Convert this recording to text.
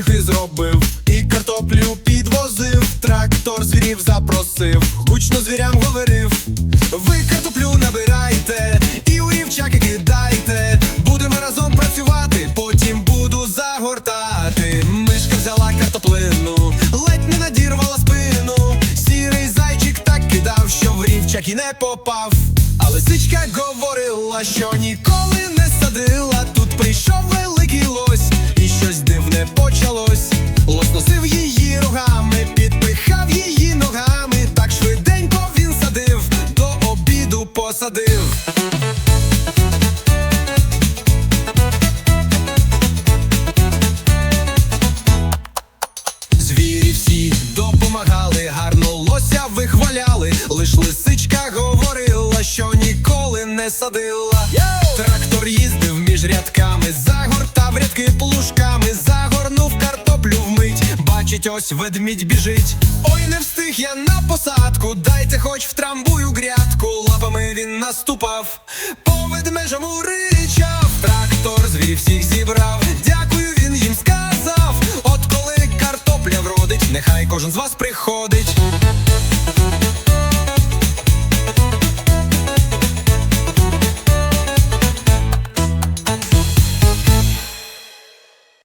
капчухи зробив, і картоплю підвозив, трактор звірів запросив, гучно звірям говорив, ви картоплю набирайте, і у рівчаки кидайте, будемо разом працювати, потім буду загортати. Мишка взяла картоплину, ледь не надірвала спину. Сірий зайчик так кидав, що в рівчаки не попав. Але сичка говорила, що ніколи не садила, тут прийшов. Посадив. Звірі всі допомагали, гарно лося вихваляли. Лиш лисичка говорила, що ніколи не садила. Трактор їздив між рядками, загортав рядки плужками. Бачить, ось ведмідь біжить. Ой, не встиг я на посадку. Дайте хоч в трамбую грядку. Лапами він наступав, по ведмежому ричав. Трактор звірів всіх зібрав. Дякую, він їм сказав. От коли картопля вродить, нехай кожен з вас приходить.